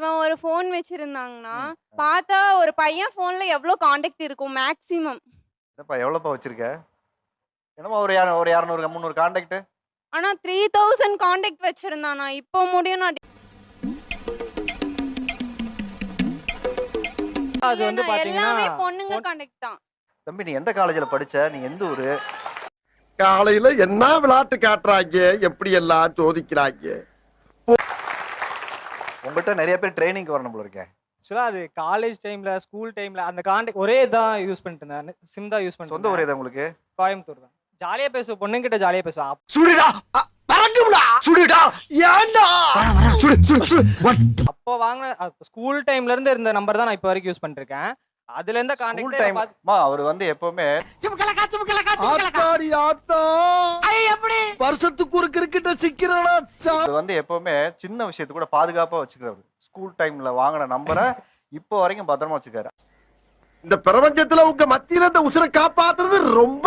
இவன் ஒரு ஃபோன் வச்சிருந்தாங்கன்னா பார்த்தா ஒரு பையன் ஃபோன்ல எவ்வளோ காண்டாக்ட் இருக்கும் மேக்ஸிமம் என்னப்பா எவ்வளோப்பா வச்சிருக்க? என்னமா ஒரு யார் ஒரு இரநூறு முந்நூறு காண்டாக்ட் ஆனா த்ரீ தௌசண்ட் காண்டாக்ட் வச்சிருந்தானா? இப்போ முடியும் நான் அது வந்து எல்லாமே பொண்ணுங்க காண்டாக்ட் தான். தம்பி நீ எந்த காலேஜில் படிச்ச? நீ எந்த ஊரு? காலையில என்ன விளையாட்டு காட்டுறாங்க? எப்படி எல்லாம் சோதிக்கிறாங்க? உங்கள்கிட்ட நிறைய பேர் ட்ரைனிங்க்கு வரணும் போல இருக்கேன் ஆக்சுவலா அது காலேஜ் டைம்ல ஸ்கூல் டைம்ல அந்த காண்டாக்ட் ஒரே தான் யூஸ் பண்ணிட்டு இருந்தேன். சிம் தான் யூஸ் பண்ணிட்டு சொந்த இருந்தேன். எது உங்களுக்கு? கோயம்புத்தூர் தான். ஜாலியா பேசுவோம் பொண்ணுங்கிட்ட ஜாலியா பேசுவோம் சுடுடா பறக்கும்டா. சுடுடா ஏன்டா? சுடு சுடு சுடு அப்போ வாங்கின ஸ்கூல் டைம்ல இருந்து இருந்த நம்பர் தான் நான் இப்போ வரைக்கும் யூஸ் பண்ணிட்டு இருக்கேன். அதுல இருந்த ஸ்கூல் காண்டாக்ட் டைம் மா அவர் வந்து எப்பவுமே ஆத்தாடி ஆத்தா. வருஷத்துக்கு ஒரு கிரிக்கெட்ட சிக்கிறடா அவர் வந்து எப்பவுமே சின்ன விஷயத்து கூட பாதுகாப்பா வச்சுக்கிறாரு ஸ்கூல் டைம்ல வாங்கின நம்பரை இப்போ வரைக்கும் பத்திரமா வச்சுக்காரு இந்த பிரபஞ்சத்துல உங்க மத்தியில இந்த உசுரை காப்பாத்துறது ரொம்ப